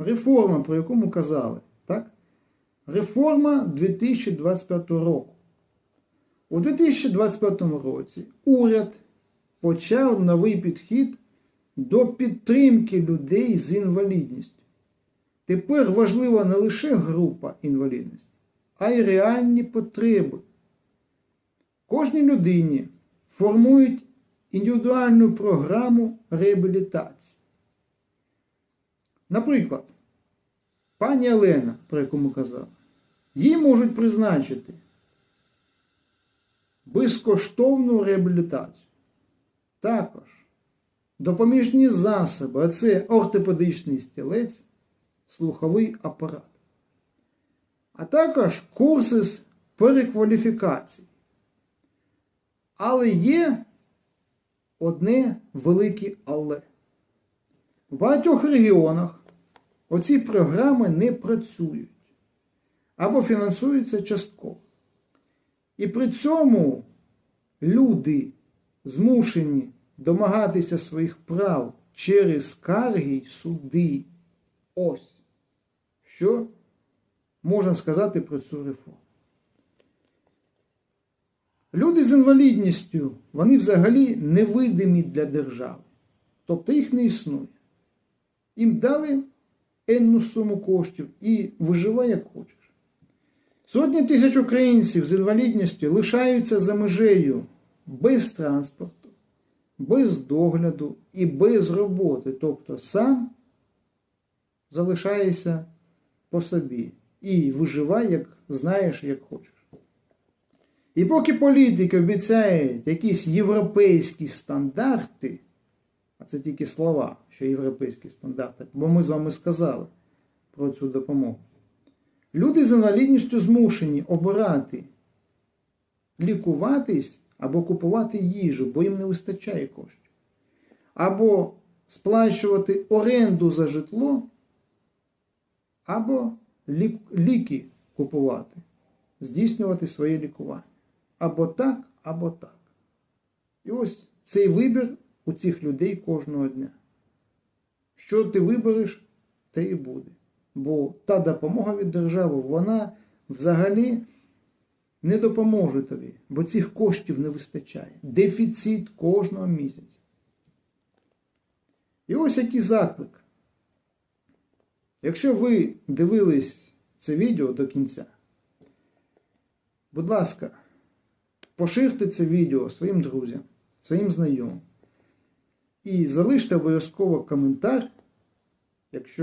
реформа, про яку ми казали, так? Реформа 2025 року. У 2025 році уряд почав новий підхід до підтримки людей з інвалідністю. Тепер важлива не лише група інвалідності, а й реальні потреби. Кожній людині формують індивідуальну програму реабілітації. Наприклад, пані Олена, про яку ми казали, їй можуть призначити безкоштовну реабілітацію. Також допоміжні засоби, а це ортопедичний стілець, слуховий апарат. А також курси з перекваліфікації. Але є одне велике але. В багатьох регіонах оці програми не працюють або фінансуються частково. І при цьому люди змушені домагатися своїх прав через скарги й суди. Ось що можна сказати про цю реформу. Люди з інвалідністю, вони взагалі невидимі для держави. Тобто їх не існує. Їм дали енну суму коштів і виживай як хочеш. Сотні тисяч українців з інвалідністю лишаються за межею без транспорту, без догляду і без роботи. Тобто сам залишаєшся по собі і виживай, як знаєш, як хочеш. І поки політики обіцяють якісь європейські стандарти, це тільки слова, що європейські стандарти, бо ми з вами сказали про цю допомогу. Люди з інвалідністю змушені обирати лікуватись або купувати їжу, бо їм не вистачає коштів. Або сплачувати оренду за житло, або ліки купувати, здійснювати своє лікування. Або так, або так. І ось цей вибір у цих людей кожного дня. Що ти вибереш, те і буде. Бо та допомога від держави, вона взагалі не допоможе тобі, бо цих коштів не вистачає. Дефіцит кожного місяця. І ось який заклик. Якщо ви дивились це відео до кінця, будь ласка, поширте це відео своїм друзям, своїм знайомим. І залиште обов'язково коментар, якщо